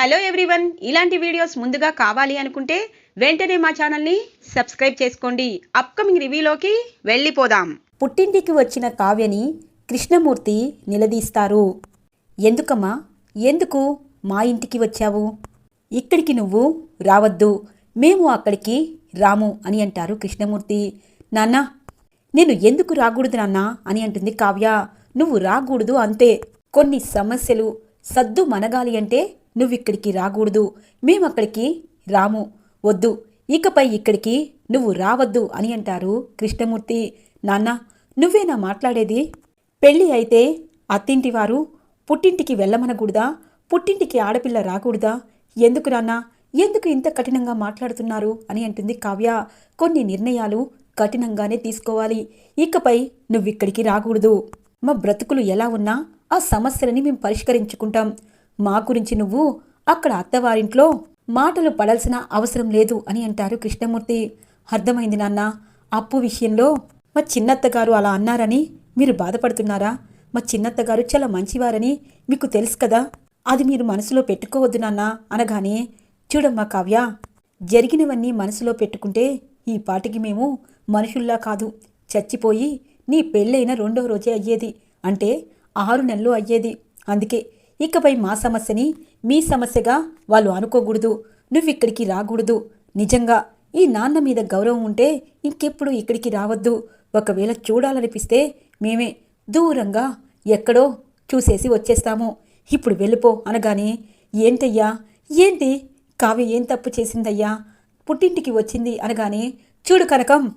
Hello everyone. ఇలాంటి videos ముందుగా కావాలి అనుకుంటే వెంటనే మా ఛానల్ని సబ్స్క్రైబ్ చేసుకోండి. అప్కమింగ్ రివ్యూలోకి వెళ్ళిపోదాం. పుట్టింటికి వచ్చిన కావ్యని కృష్ణమూర్తి నిలదీస్తారు. ఎందుకమ్మా? ఎందుకు మా ఇంటికి వచ్చావు? ఇక్కడికి నువ్వు రావద్దు. మేము అక్కడికి రాము అని అంటారు కృష్ణమూర్తి. నాన్న నేను ఎందుకు రాకూడదు నాన్న అని అంటుంది కావ్య. నువ్వు రాకూడదు అంతే. కొన్ని సమస్యలు సద్దు మనగాలి అంటే నువ్విక్కడికి రాకూడదు. మేమక్కడికి రాము. వద్దు. ఇకపై ఇక్కడికి నువ్వు రావద్దు అని అంటారు కృష్ణమూర్తి. నాన్న నువ్వేనా మాట్లాడేది? పెళ్ళి అయితే అత్తింటివారు పుట్టింటికి వెళ్ళమనకూడదా? పుట్టింటికి ఆడపిల్ల రాకూడదా? ఎందుకు నాన్న? ఎందుకు ఇంత కఠినంగా మాట్లాడుతున్నారు? అని అంటుంది కావ్య. కొన్ని నిర్ణయాలు కఠినంగానే తీసుకోవాలి. ఇకపై నువ్విక్కడికి రాకూడదు. మా బ్రతుకులు ఎలా ఉన్నా ఆ సమస్యలని మేము పరిష్కరించుకుంటాం. మా గురించి నువ్వు అక్కడ అత్తవారింట్లో మాటలు పడాల్సిన అవసరం లేదు అని అంటారు కృష్ణమూర్తి. అర్థమైంది నాన్న అప్పు విషయంలో మా చిన్నత్తగారు అలా అన్నారని మీరు బాధపడుతున్నారా? మా చిన్నత్తగారు చాలా మంచివారని మీకు తెలుసు కదా. అది మీరు మనసులో పెట్టుకోవద్దు నాన్న అనగానే చూడమ్మా కావ్య జరిగినవన్నీ మనసులో పెట్టుకుంటే ఈ పాటికి మేము మనుషుల్లా కాదు. చచ్చిపోయి నీ పెళ్ళైన రెండవ రోజే అయ్యేది. అంటే ఆరు నెలలు అయ్యేది. అందుకే ఇకపై మా సమస్యని మీ సమస్యగా వాళ్ళు అనుకోకూడదు. నువ్విక్కడికి రాకూడదు. నిజంగా ఈ నాన్న మీద గౌరవం ఉంటే ఇంకెప్పుడు ఇక్కడికి రావద్దు. ఒకవేళ చూడాలనిపిస్తే మేమే దూరంగా ఎక్కడో చూసేసి వచ్చేస్తాము. ఇప్పుడు వెళ్ళిపో అనగానే ఏంటయ్యా? ఏంటి? కావ్య ఏం తప్పు చేసిందయ్యా? పుట్టింటికి వచ్చింది అనగానే చూడు కనకం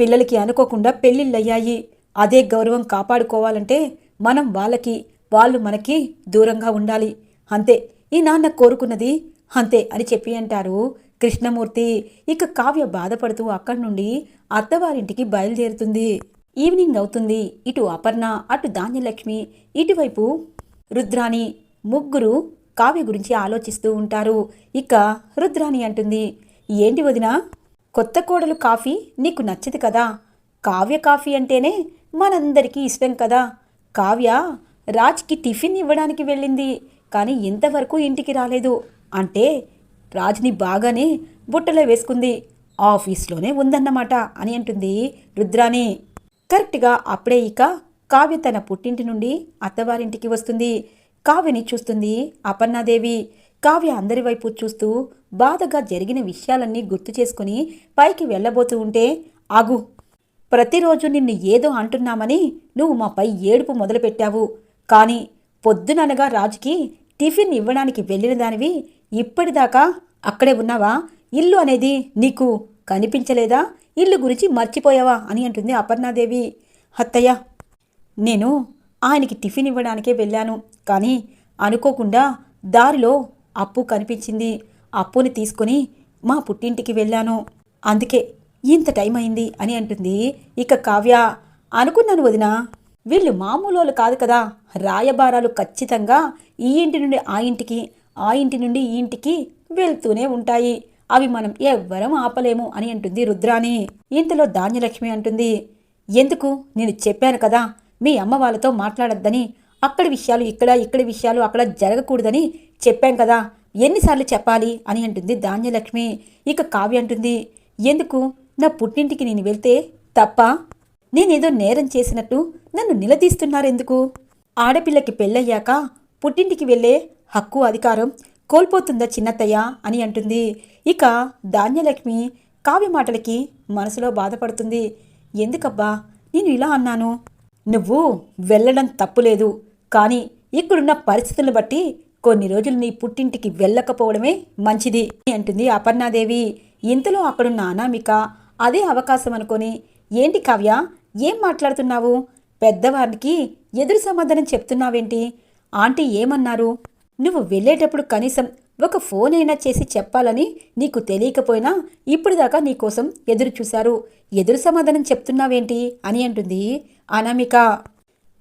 పిల్లలకి అనుకోకుండా పెళ్ళిళ్ళయ్యాయి. అదే గౌరవం కాపాడుకోవాలంటే మనం వాళ్ళకి వాళ్ళు మనకి దూరంగా ఉండాలి. అంతే ఈ నాన్న కోరుకున్నది అంతే అని చెప్పి అంటారు కృష్ణమూర్తి. ఇక కావ్య బాధపడుతూ అక్కడి నుండి అత్తవారింటికి బయలుదేరుతుంది. ఈవినింగ్ అవుతుంది. ఇటు అపర్ణ అటు ధాన్యలక్ష్మి ఇటువైపు రుద్రాణి. ముగ్గురు కావ్య గురించి ఆలోచిస్తూ ఉంటారు. ఇక రుద్రాణి అంటుంది ఏంటి వదినా కొత్త కోడలు కాఫీ నీకు నచ్చదు కదా? కావ్య కాఫీ అంటేనే మనందరికీ ఇష్టం కదా? కావ్య రాజ్కి టిఫిన్ ఇవ్వడానికి వెళ్ళింది కానీ ఇంతవరకు ఇంటికి రాలేదు. అంటే రాజ్ని బాగానే బుట్టలో వేసుకుంది. ఆఫీస్లోనే ఉందన్నమాట అని అంటుంది రుద్రాణి. కరెక్ట్గా అప్పుడే ఇక కావ్య తన పుట్టింటి నుండి అత్తవారింటికి వస్తుంది. కావ్యని చూస్తుంది అపర్ణాదేవి. కావ్య అందరి వైపు చూస్తూ బాధగా జరిగిన విషయాలన్నీ గుర్తు చేసుకుని పైకి వెళ్ళబోతూ ఉంటే ఆగు. ప్రతిరోజు నిన్ను ఏదో అంటున్నామని నువ్వు మాపై ఏడుపు మొదలుపెట్టావు. కానీ పొద్దుననగా రాజుకి టిఫిన్ ఇవ్వడానికి వెళ్ళిన దానివి ఇప్పటిదాకా అక్కడే ఉన్నావా? ఇల్లు అనేది నీకు కనిపించలేదా? ఇల్లు గురించి మర్చిపోయావా? అని అంటుంది అపర్ణాదేవి. అత్తయ్య నేను ఆయనకి టిఫిన్ ఇవ్వడానికే వెళ్ళాను కానీ అనుకోకుండా దారిలో అప్పు కనిపించింది. అప్పుని తీసుకుని మా పుట్టింటికి వెళ్ళాను. అందుకే ఇంత టైం అయింది అని అంటుంది ఇక కావ్య. అనుకున్నాను వదిన వీళ్ళు మామూలు కాదు కదా. రాయబారాలు ఖచ్చితంగా ఈ ఇంటి నుండి ఆ ఇంటికి ఆ ఇంటి నుండి ఈ ఇంటికి వెళ్తూనే ఉంటాయి. అవి మనం ఎవ్వరం ఆపలేము అని అంటుంది రుద్రాని ఇంతలో ధాన్యలక్ష్మి అంటుంది ఎందుకు? నేను చెప్పాను కదా మీ అమ్మ వాళ్ళతో మాట్లాడొద్దని. అక్కడ విషయాలు ఇక్కడ ఇక్కడ విషయాలు అక్కడ జరగకూడదని చెప్పాం కదా. ఎన్నిసార్లు చెప్పాలి? అని అంటుంది ధాన్యలక్ష్మి. ఇక కావ్య అంటుంది ఎందుకు? నా పుట్టింటికి నేను వెళ్తే తప్ప? నేనేదో నేరం చేసినట్టు నన్ను నిలదీస్తున్నారెందుకు? ఆడపిల్లకి పెళ్ళయ్యాక పుట్టింటికి వెళ్ళే హక్కు అధికారం కోల్పోతుందా చిన్నత్తయ్య అని అంటుంది. ఇక ధాన్యలక్ష్మి కావ్య మాటలకి మనసులో బాధపడుతుంది. ఎందుకబ్బా నేను ఇలా అన్నాను? నువ్వు వెళ్ళడం తప్పులేదు. కానీ ఇక్కడున్న పరిస్థితులను బట్టి కొన్ని రోజులు నీ పుట్టింటికి వెళ్ళకపోవడమే మంచిది అంటుంది అపర్ణాదేవి. ఇంతలో అక్కడున్న అనామిక అదే అవకాశం అనుకొని ఏంటి కావ్య ఏం మాట్లాడుతున్నావు? పెద్దవారికి ఎదురు సమాధానం చెప్తున్నావేంటి? ఆంటీ ఏమన్నారు? నువ్వు వెళ్ళేటప్పుడు కనీసం ఒక ఫోన్ అయినా చేసి చెప్పాలని నీకు తెలియకపోయినా ఇప్పుడు దాకా నీకోసం ఎదురు చూశారు. ఎదురు సమాధానం చెప్తున్నావేంటి? అని అంటుంది అనామిక.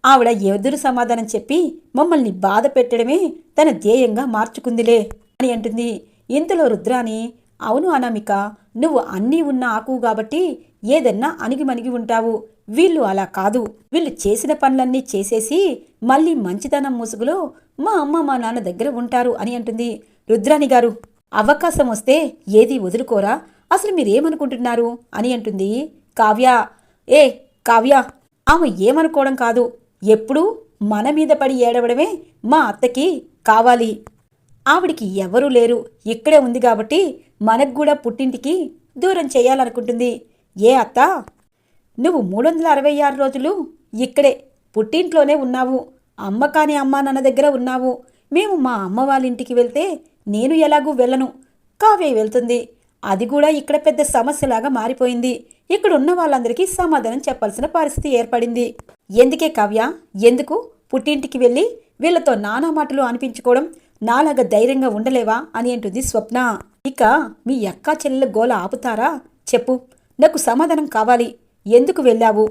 ఆవిడ ఎదురు సమాధానం చెప్పి మమ్మల్ని బాధ పెట్టడమే తన ధ్యేయంగా మార్చుకుందిలే అని అంటుంది. ఇంతలో రుద్రాని అవును అనామిక నువ్వు అన్నీ ఉన్న ఆకు కాబట్టి ఏదన్నా అణిగిమణిగి ఉంటావు. వీళ్ళు అలా కాదు. వీళ్ళు చేసిన పనులన్నీ చేసేసి మళ్ళీ మంచితనం ముసుగులో మా అమ్మ మా నాన్న దగ్గర ఉంటారు అని అంటుంది. రుద్రాణి గారు అవకాశం వస్తే ఏది వదులుకోరా? అసలు మీరేమనుకుంటున్నారు? అని అంటుంది కావ్య. ఏ కావ్య ఆమె ఏమనుకోవడం కాదు. ఎప్పుడూ మన మీద పడి ఏడవడమే మా అత్తకి కావాలి. ఆవిడికి ఎవరూ లేరు. ఇక్కడే ఉంది కాబట్టి మనకు కూడా పుట్టింటికి దూరం చేయాలనుకుంటుంది. ఏ అత్త? నువ్వు మూడు వందల అరవై ఆరు రోజులు ఇక్కడే పుట్టింట్లోనే ఉన్నావు. అమ్మ కాని అమ్మ నాన్న దగ్గర ఉన్నావు. మేము మా అమ్మ వాళ్ళ ఇంటికి వెళ్తే నేను ఎలాగూ వెళ్ళను. కావ్య వెళ్తుంది. అది కూడా ఇక్కడ పెద్ద సమస్యలాగా మారిపోయింది. ఇక్కడ ఉన్న వాళ్ళందరికీ సమాధానం చెప్పాల్సిన పరిస్థితి ఏర్పడింది. ఎందుకే కావ్య? ఎందుకు? పుట్టింటికి వెళ్ళి వీళ్ళతో నానా మాటలు అనిపించుకోవడం నాలాగా ధైర్యంగా ఉండలేవా అని అంటుంది స్వప్న. ఇక మీ అక్కా చెల్లెల గోల ఆపుతారా? చెప్పు. నాకు సమాధానం కావాలి. ఎందుకు వెళ్ళావు?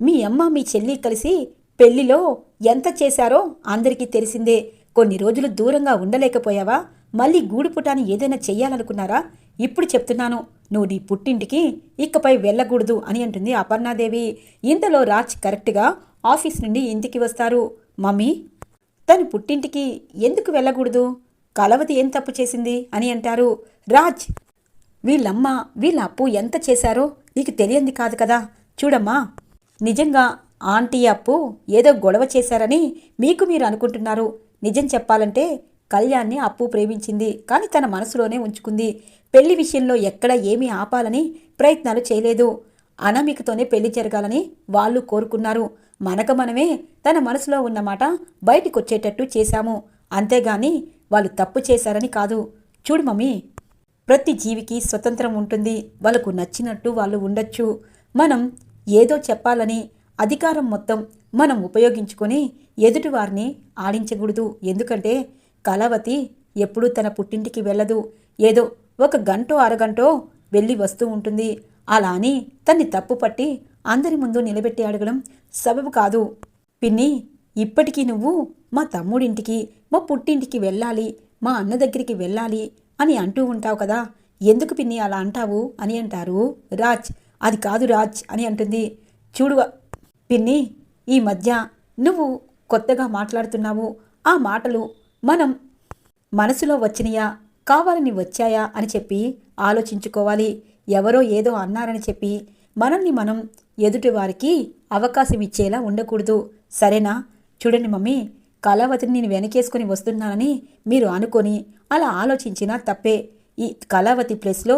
మీ అమ్మ మీ చెల్లి కలిసి పెళ్ళిలో ఎంత చేశారో అందరికీ తెలిసిందే. కొన్ని రోజులు దూరంగా ఉండలేకపోయావా? మళ్ళీ గూడుపుటాని ఏదైనా చెయ్యాలనుకున్నారా? ఇప్పుడు చెప్తున్నాను. నువ్వు నీ పుట్టింటికి ఇకపై వెళ్ళకూడదు అని అంటుంది అపర్ణాదేవి. ఇంతలో రాజ్ కరెక్ట్గా ఆఫీస్ నుండి ఇంటికి వస్తారు. మమ్మీ తను పుట్టింటికి ఎందుకు వెళ్ళకూడదు? కలవతి ఏం తప్పు చేసింది అని అంటారు. రాజ్! వీళ్ళమ్మ వీళ్ళ అప్పు ఎంత చేశారో నీకు తెలియంది కాదు కదా. చూడమ్మా! నిజంగా ఆంటీ అప్పు ఏదో గొడవ చేశారని మీకు మీరు అనుకుంటున్నారు. నిజం చెప్పాలంటే కళ్యాణ్ని అప్పు ప్రేమించింది కానీ తన మనసులోనే ఉంచుకుంది. పెళ్ళి విషయంలో ఎక్కడ ఏమీ ఆపాలని ప్రయత్నాలు చేయలేదు. అనామికతోనే పెళ్ళి జరగాలని వాళ్ళు కోరుకున్నారు. మనక మనమే తన మనసులో ఉన్నమాట బయటికొచ్చేటట్టు చేశాము. అంతేగాని వాళ్ళు తప్పు చేశారని కాదు. చూడు మమ్మీ ప్రతి జీవికి స్వతంత్రం ఉంటుంది. వాళ్ళకు నచ్చినట్టు వాళ్ళు ఉండొచ్చు. మనం ఏదో చెప్పాలని అధికారం మొత్తం మనం ఉపయోగించుకొని ఎదుటివారిని ఆడించకూడదు. ఎందుకంటే కళావతి ఎప్పుడూ తన పుట్టింటికి వెళ్ళదు. ఏదో ఒక గంటో అరగంటో వెళ్ళి వస్తూ ఉంటుంది. అలా అని తన్ని తప్పు పట్టి అందరి ముందు నిలబెట్టి అడగడం సబబు కాదు. పిన్ని ఇప్పటికీ నువ్వు మా తమ్ముడింటికి మా పుట్టింటికి వెళ్ళాలి మా అన్న దగ్గరికి వెళ్ళాలి అని అంటూ ఉంటావు కదా. ఎందుకు పిన్ని అలా అంటావు అని అంటారు రాజ్. అది కాదు రాజ్ అని అంటుంది. చూడు పిన్ని ఈ మధ్య నువ్వు కొత్తగా మాట్లాడుతున్నావు. ఆ మాటలు మనం మనసులో వచ్చినయా కావాలని వచ్చాయా అని చెప్పి ఆలోచించుకోవాలి. ఎవరో ఏదో అన్నారని చెప్పి మనల్ని మనం ఎదుటివారికి అవకాశం ఇచ్చేలా ఉండకూడదు. సరేనా? చూడండి మమ్మీ కళావతిని నేను వెనకేసుకొని వస్తున్నానని మీరు అనుకొని అలా ఆలోచించినా తప్పే. ఈ కళావతి ప్లేస్లో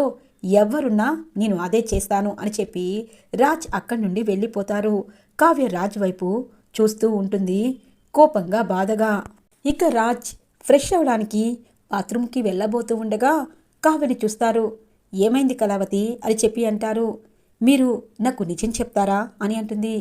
ఎవరున్నా నేను అదే చేస్తాను అని చెప్పి రాజ్ అక్కడి నుండి వెళ్ళిపోతారు. కావ్య రాజ్ వైపు చూస్తూ ఉంటుంది కోపంగా బాధగా. ఇక రాజ్ ఫ్రెష్ అవడానికి బాత్రూమ్కి వెళ్ళబోతూ ఉండగా కావ్యని చూస్తారు. ఏమైంది కళావతి అని చెప్పి అంటారు. మీరు నాకు నిజం చెప్తారా అని అంటుంది.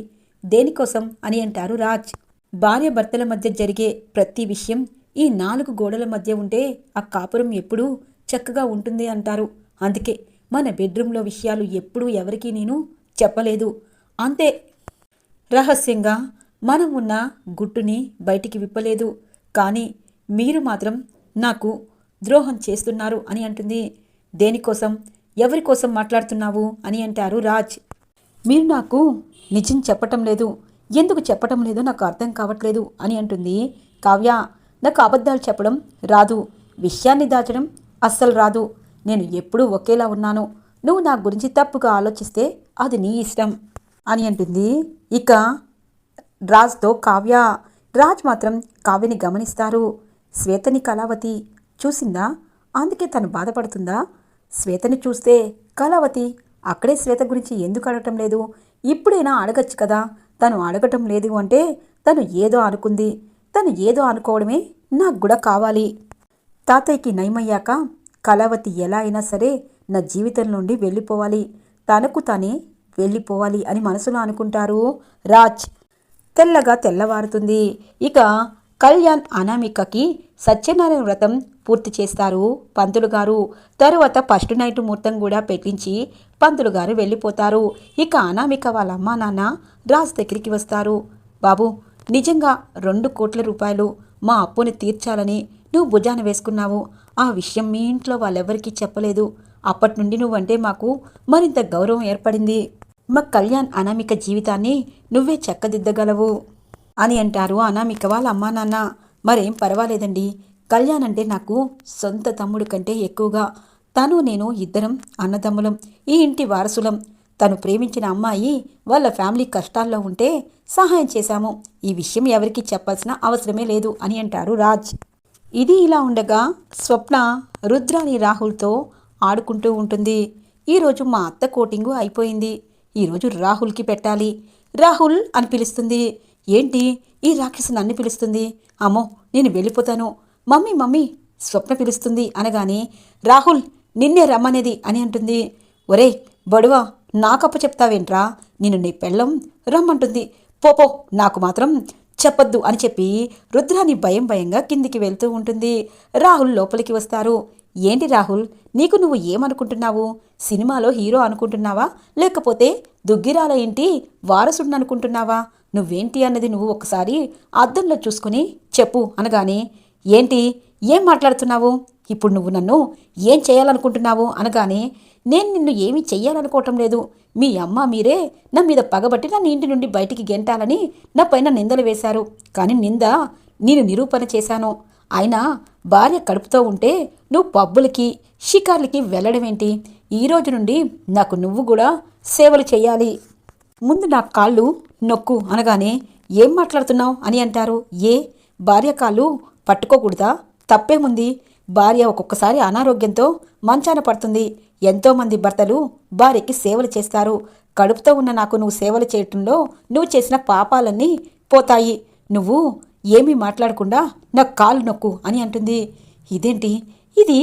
దేనికోసం అని అంటారు రాజ్. భార్యభర్తల మధ్య జరిగే ప్రతి విషయం ఈ నాలుగు గోడల మధ్య ఉంటే ఆ కాపురం ఎప్పుడూ చక్కగా ఉంటుంది అంటారు. అందుకే మన బెడ్రూమ్లో విషయాలు ఎప్పుడూ ఎవరికీ నేను చెప్పలేదు. అంతే. రహస్యంగా మనం ఉన్న గుట్టుని బయటికి విప్పలేదు. కానీ మీరు మాత్రం నాకు ద్రోహం చేస్తున్నారు అని అంటుంది. దేనికోసం? ఎవరి కోసం మాట్లాడుతున్నావు? అని అంటారు రాజ్. మీరు నాకు నిజం చెప్పటం లేదు. ఎందుకు చెప్పటం లేదో నాకు అర్థం కావట్లేదు అని అంటుంది కావ్య. నాకు అబద్ధాలు చెప్పడం రాదు. విషయాన్ని దాచడం అస్సలు రాదు. నేను ఎప్పుడూ ఒకేలా ఉన్నాను. నువ్వు నా గురించి తప్పుగా ఆలోచిస్తే అది నీ ఇష్టం అని అంటుంది. ఇక రాజ్తో కావ్య. రాజ్ మాత్రం కావ్యని గమనిస్తారు. శ్వేతని కళావతి చూసిందా? అందుకే తను బాధపడుతుందా? శ్వేతని చూస్తే కళావతి అక్కడే శ్వేత గురించి ఎందుకు అడగటం లేదు? ఇప్పుడైనా అడగచ్చు కదా. తను అడగటం లేదు అంటే తను ఏదో అనుకుంది. తను ఏదో అనుకోవడమే నాకు కూడా కావాలి. తాతయ్యకి నయమయ్యాక కళావతి ఎలా అయినా సరే నా జీవితం నుండి వెళ్ళిపోవాలి. తనకు తానే వెళ్ళిపోవాలి అని మనసులో అనుకుంటారు రాజ్. తెల్లగా తెల్లవారుతుంది. ఇక కళ్యాణ్ అనామికకి సత్యనారాయణ వ్రతం పూర్తి చేస్తారు. పంతులు గారు తరువాత ఫస్ట్ నైట్ ముహూర్తం కూడా పెట్టించి పంతులు గారు వెళ్ళిపోతారు. ఇక అనామిక వాళ్ళ అమ్మా నాన్న రాజ్ దగ్గరికి వస్తారు. బాబు నిజంగా రెండు కోట్ల రూపాయలు మా అప్పుని తీర్చాలని నువ్వు భుజాన వేసుకున్నావు. ఆ విషయం మీ ఇంట్లో వాళ్ళెవరికీ చెప్పలేదు. అప్పటి నుండి నువ్వంటే మాకు మరింత గౌరవం ఏర్పడింది. మా కళ్యాణ్ అనామిక జీవితాన్ని నువ్వే చక్కదిద్దగలవు అని అంటారు అనామిక వాళ్ళ అమ్మా నాన్న. మరేం పర్వాలేదండి. కళ్యాణ్ అంటే నాకు సొంత తమ్ముడు కంటే ఎక్కువగా. తను నేను ఇద్దరం అన్నదమ్ములం ఈ ఇంటి వారసులం. తను ప్రేమించిన అమ్మాయి వాళ్ళ ఫ్యామిలీ కష్టాల్లో ఉంటే సహాయం చేశాము. ఈ విషయం ఎవరికీ చెప్పాల్సిన అవసరమే లేదు అని అంటారు రాజ్. ఇది ఇలా ఉండగా స్వప్న రుద్రాని రాహుల్తో ఆడుకుంటూ ఉంటుంది. ఈరోజు మా అత్త కోటింగు అయిపోయింది. ఈరోజు రాహుల్కి పెట్టాలి. రాహుల్ అని పిలుస్తుంది. ఏంటి? ఈ రాక్షసు నన్ను పిలుస్తుంది. అమ్మో నేను వెళ్ళిపోతాను. మమ్మీ మమ్మీ స్వప్న పిలుస్తుంది అనగానే రాహుల్ నిన్నే రమ్మనేది అని అంటుంది. ఒరే బడువా నాకప్ప చెప్తావేంట్రా? నిన్ను నీ పెళ్ళం రమ్మంటుంది. పోపో నాకు మాత్రం చెప్పొద్దు అని చెప్పి రుద్రాని భయం భయంగా కిందికి వెళ్తూ ఉంటుంది. రాహుల్ లోపలికి వస్తారు. ఏంటి రాహుల్ నీకు నువ్వు ఏమనుకుంటున్నావు? సినిమాలో హీరో అనుకుంటున్నావా? లేకపోతే దుగ్గిరాల ఇంటి వారసుడిని అనుకుంటున్నావా నువ్వేంటి అన్నది నువ్వు ఒకసారి అద్దంలో చూసుకుని చెప్పు అనగానే ఏంటి? ఏం మాట్లాడుతున్నావు? ఇప్పుడు నువ్వు నన్ను ఏం చేయాలనుకుంటున్నావు? అనగానే నేను నిన్ను ఏమీ చెయ్యాలనుకోవటం లేదు. మీ అమ్మ మీరే నా మీద పగబట్టి నన్ను ఇంటి నుండి బయటికి గెంటాలని నా పైన నిందలు వేశారు. కానీ నింద నేను నిరూపణ చేశాను. అయినా భార్య కడుపుతో ఉంటే నువ్వు పబ్బులకి షికార్లకి వెళ్ళడమేంటి ఈ రోజు నుండి నాకు నువ్వు కూడా సేవలు చేయాలి. ముందు నా కాళ్ళు నొక్కు అనగానే ఏం మాట్లాడుతున్నావు అని అంటారు. ఏ? భార్య కాళ్ళు పట్టుకోకూడదా? తప్పేముంది భార్య ఒక్కొక్కసారి అనారోగ్యంతో మంచాన పడుతుంది. ఎంతోమంది భర్తలు భార్యకి సేవలు చేస్తారు. కడుపుతో ఉన్న నాకు నువ్వు సేవలు చేయటంలో నువ్వు చేసిన పాపాలన్నీ పోతాయి. నువ్వు ఏమీ మాట్లాడకుండా నా కాలు నొక్కు అని అంటుంది. ఇదేంటి? ఇది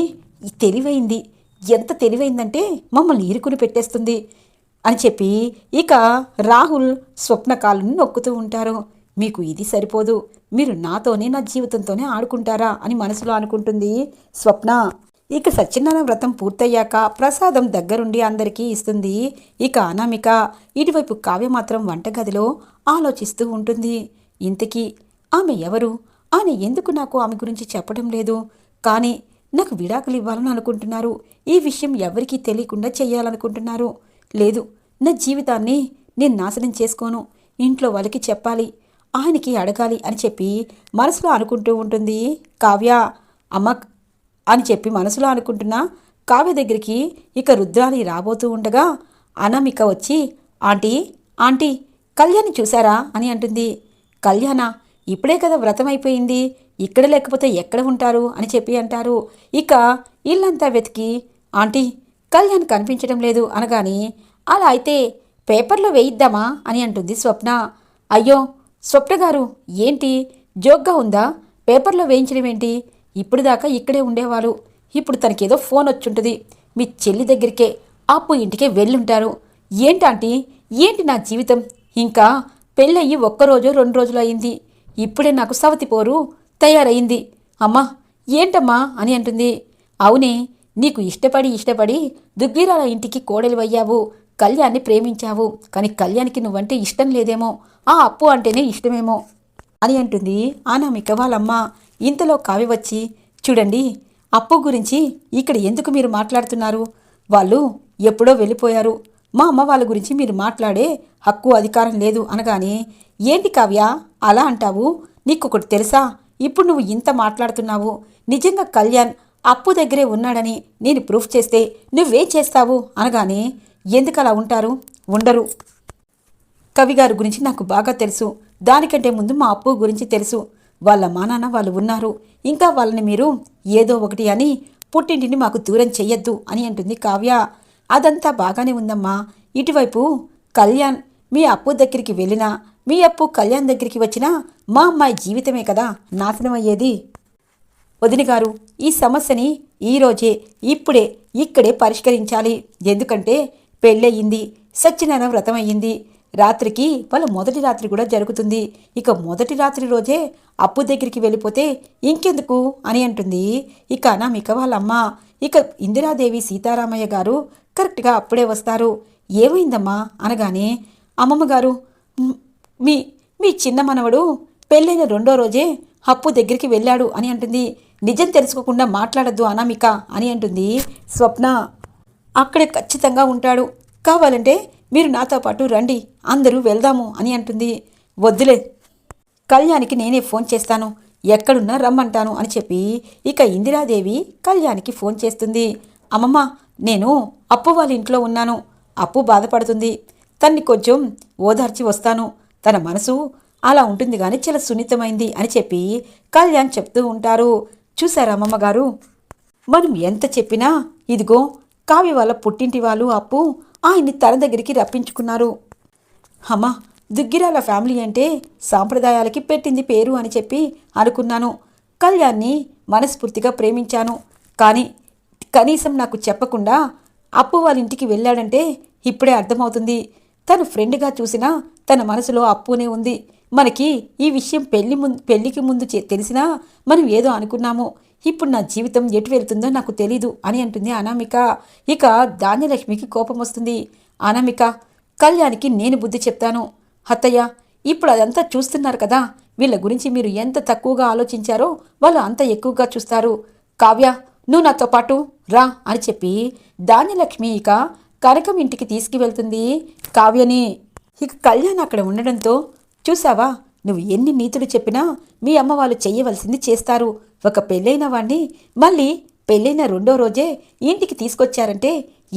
తెలివైంది. ఎంత తెలివైందంటే మమ్మల్ని ఇరుకుని పెట్టేస్తుంది అని చెప్పి ఇక రాహుల్ స్వప్న కాలుని నొక్కుతూ ఉంటారు. మీకు ఇది సరిపోదు. మీరు నాతోనే నా జీవితంతోనే ఆడుకుంటారా అని మనసులో అనుకుంటుంది స్వప్న. ఇక సత్యనారాయణ వ్రతం పూర్తయ్యాక ప్రసాదం దగ్గరుండి అందరికీ ఇస్తుంది. ఇక అనామిక ఇటువైపు కావ్య మాత్రం వంటగదిలో ఆలోచిస్తూ ఉంటుంది. ఇంతకీ ఆమె ఎవరు? ఆయన ఎందుకు నాకు ఆమె గురించి చెప్పడం లేదు? కానీ నాకు విడాకులు ఇవ్వాలని అనుకుంటున్నారు. ఈ విషయం ఎవరికీ తెలియకుండా చేయాలనుకుంటున్నారు. లేదు నా జీవితాన్ని నేను నాశనం చేసుకోను. ఇంట్లో వాళ్ళకి చెప్పాలి. ఆయనకి అడగాలి అని చెప్పి మనసులో అనుకుంటూ ఉంటుంది. కావ్య అమ్మ అని చెప్పి మనసులో అనుకుంటున్న కావ్య దగ్గరికి ఇక రుద్రాని రాబోతూ ఉండగా అనామిక వచ్చి ఆంటీ ఆంటీ కళ్యాణి చూసారా అని అంటుంది. కళ్యాణ ఇప్పుడే కదా వ్రతం అయిపోయింది. ఇక్కడ లేకపోతే ఎక్కడ ఉంటారు? అని చెప్పి అంటారు. ఇక ఇల్లంతా వెతికి ఆంటీ కళ్యాణ్ కనిపించడం లేదు అనగాని అలా అయితే పేపర్లో వేయిద్దామా? అని అంటుంది స్వప్న. అయ్యో స్వప్న గారు ఏంటి? జోక్గా ఉందా? పేపర్లో వేయించడం ఏంటి ఇప్పుడు దాకా ఇక్కడే ఉండేవాళ్ళు ఇప్పుడు తనకేదో ఫోన్ వచ్చుంటుంది. మీ చెల్లి దగ్గరికే అప్పు ఇంటికే వెళ్ళుంటారు. ఏంటంటీ ఏంటి నా జీవితం? ఇంకా పెళ్ళయ్యి ఒక్కరోజు రెండు రోజులు అయింది. ఇప్పుడే నాకు సవతిపోరు తయారయింది. అమ్మా ఏంటమ్మా? అని అంటుంది. అవునే నీకు ఇష్టపడి ఇష్టపడి దుగ్గిరాల ఇంటికి కోడలివయ్యావు. కళ్యాణ్ని ప్రేమించావు. కానీ కళ్యాణ్కి నువ్వంటే ఇష్టం లేదేమో. ఆ అప్పు అంటేనే ఇష్టమేమో. అని అంటుంది అనామిక వాళ్ళమ్మ. ఇంతలో కావి వచ్చి చూడండి అప్పు గురించి ఇక్కడ ఎందుకు మీరు మాట్లాడుతున్నారు? వాళ్ళు ఎప్పుడో వెళ్ళిపోయారు. మా అమ్మ వాళ్ళ గురించి మీరు మాట్లాడే హక్కు అధికారం లేదు అనగానే ఏంటి కావ్య అలా అంటావు? నీకొకటి తెలుసా? ఇప్పుడు నువ్వు ఇంత మాట్లాడుతున్నావు. నిజంగా కళ్యాణ్ అప్పు దగ్గరే ఉన్నాడని నేను ప్రూఫ్ చేస్తే నువ్వేం చేస్తావు? అనగానే ఎందుకు అలా ఉంటారు? ఉండరు. కవిగారు గురించి నాకు బాగా తెలుసు. దానికంటే ముందు మా అప్పు గురించి తెలుసు. వాళ్ళ మా నాన్న వాళ్ళు ఉన్నారు. ఇంకా వాళ్ళని మీరు ఏదో ఒకటి అని పుట్టింటిని మాకు దూరం చెయ్యొద్దు అని అంటుంది కావ్య. అదంతా బాగానే ఉందమ్మా. ఇటువైపు కళ్యాణ్ మీ అప్పు దగ్గరికి వెళ్ళినా మీ అప్పు కళ్యాణ్ దగ్గరికి వచ్చినా మా అమ్మాయి జీవితమే కదా నాశనం అయ్యేది. వదిన గారు ఈ సమస్యని ఈరోజే ఇప్పుడే ఇక్కడే పరిష్కరించాలి. ఎందుకంటే పెళ్ళయింది. సత్యనారాయణ వ్రతమయ్యింది. రాత్రికి వాళ్ళ మొదటి రాత్రి కూడా జరుగుతుంది. ఇక మొదటి రాత్రి రోజే అప్పు దగ్గరికి వెళ్ళిపోతే ఇంకెందుకు అని అంటుంది. ఇక అనామిక వాళ్ళమ్మ. ఇక ఇందిరాదేవి సీతారామయ్య గారు కరెక్ట్గా అప్పుడే వస్తారు. ఏమైందమ్మా? అనగానే అమ్మమ్మ గారు మీ మీ చిన్న మనవడు పెళ్ళైన రెండో రోజే అప్పు దగ్గరికి వెళ్ళాడు అని అంటుంది. నిజం తెలుసుకోకుండా మాట్లాడద్దు అనామిక అని అంటుంది స్వప్న. అక్కడే ఖచ్చితంగా ఉంటాడు. కావాలంటే మీరు నాతో పాటు రండి. అందరూ వెళ్దాము అని అంటుంది. వద్దులే. కళ్యాణ్కి నేనే ఫోన్ చేస్తాను. ఎక్కడున్నా రమ్మంటాను అని చెప్పి ఇక ఇందిరాదేవి కళ్యాణ్కి ఫోన్ చేస్తుంది. అమ్మమ్మ నేను అప్పు వాళ్ళ ఇంట్లో ఉన్నాను. అప్పు బాధపడుతుంది. తన్ని కొంచెం ఓదార్చి వస్తాను. తన మనసు అలా ఉంటుంది కానీ చాలా సున్నితమైంది అని చెప్పి కళ్యాణ్ చెప్తూ ఉంటారు. చూసారా అమ్మమ్మ గారు? మనం ఎంత చెప్పినా ఇదిగో కావ్య వాళ్ళ పుట్టింటి వాళ్ళు అప్పు ఆయన్ని తన దగ్గరికి రప్పించుకున్నారు. అమ్మా దుగ్గిరాల ఫ్యామిలీ అంటే సాంప్రదాయాలకి పెట్టింది పేరు అని చెప్పి అనుకున్నాను. కళ్యాణ్ని మనస్ఫూర్తిగా ప్రేమించాను. కానీ కనీసం నాకు చెప్పకుండా అప్పు వాళ్ళ ఇంటికి వెళ్ళాడంటే ఇప్పుడే అర్థమవుతుంది. తను ఫ్రెండ్గా చూసినా తన మనసులో అప్పునే ఉంది. మనకి ఈ విషయం పెళ్ళి ముందు పెళ్ళికి ముందు తెలిసినా మనం ఏదో అనుకున్నాము. ఇప్పుడు నా జీవితం ఎటు వెళ్తుందో నాకు తెలీదు అని అంటుంది అనామిక. ఇక ధాన్యలక్ష్మికి కోపం వస్తుంది. అనామిక కళ్యాణ్కి నేను బుద్ధి చెప్తాను. అత్తయ్య ఇప్పుడు అదంతా చూస్తున్నారు కదా వీళ్ళ గురించి మీరు ఎంత తక్కువగా ఆలోచించారో వాళ్ళు అంత ఎక్కువగా చూస్తారు. కావ్య నువ్వు నాతో పాటు రా అని చెప్పి ధాన్యలక్ష్మి ఇక కనకం ఇంటికి తీసుకువెళ్తుంది కావ్యని. ఇక కళ్యాణ్ అక్కడ ఉండడంతో చూసావా నువ్వు ఎన్ని నీతులు చెప్పినా మీ అమ్మ వాళ్ళు చెయ్యవలసింది చేస్తారు. ఒక పెళ్ళైన వాణ్ణి మళ్ళీ పెళ్ళైన రెండో రోజే ఇంటికి తీసుకొచ్చారంటే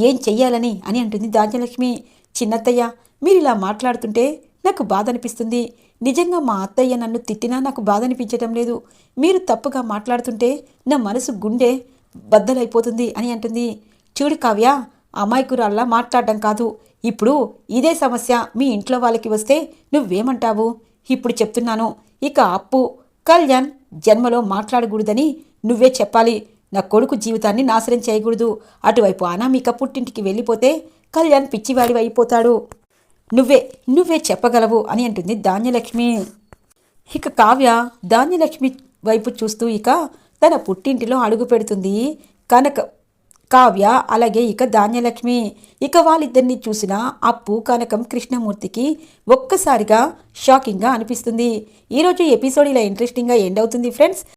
ఏం చెయ్యాలని అని అంటుంది ధాన్యలక్ష్మి. చిన్నత్తయ్య మీరు ఇలా మాట్లాడుతుంటే నాకు బాధ అనిపిస్తుంది నిజంగా మా అత్తయ్య నన్ను తిట్టినా నాకు బాధ అనిపించటం లేదు. మీరు తప్పుగా మాట్లాడుతుంటే నా మనసు గుండె బద్దలైపోతుంది అని అంటుంది. చూడు కావ్య అమాయకురాల్లా మాట్లాడడం కాదు. ఇప్పుడు ఇదే సమస్య మీ ఇంట్లో వాళ్ళకి వస్తే నువ్వేమంటావు? ఇప్పుడు చెప్తున్నాను. ఇక అప్పు. కళ్యాణ్ జన్మలో మాట్లాడకూడదని నువ్వే చెప్పాలి. నా కొడుకు జీవితాన్ని నాశనం చేయకూడదు. అటువైపు అనామిక పుట్టింటికి వెళ్ళిపోతే కళ్యాణ్ పిచ్చివాడి అయిపోతాడు. నువ్వే నువ్వే చెప్పగలవు అని అంటుంది ధాన్యలక్ష్మి. ఇక కావ్య ధాన్యలక్ష్మి వైపు చూస్తూ ఇక తన పుట్టింటిలో అడుగు పెడుతుంది. కనక కావ్య అలాగే ఇక ధాన్యలక్ష్మి. ఇక వాళ్ళిద్దరిని చూసిన అప్పు కనకం కృష్ణమూర్తికి ఒక్కసారిగా షాకింగ్గా అనిపిస్తుంది. ఈరోజు ఎపిసోడ్ ఇలా ఇంట్రెస్టింగ్గా ఎండ్ అవుతుంది ఫ్రెండ్స్.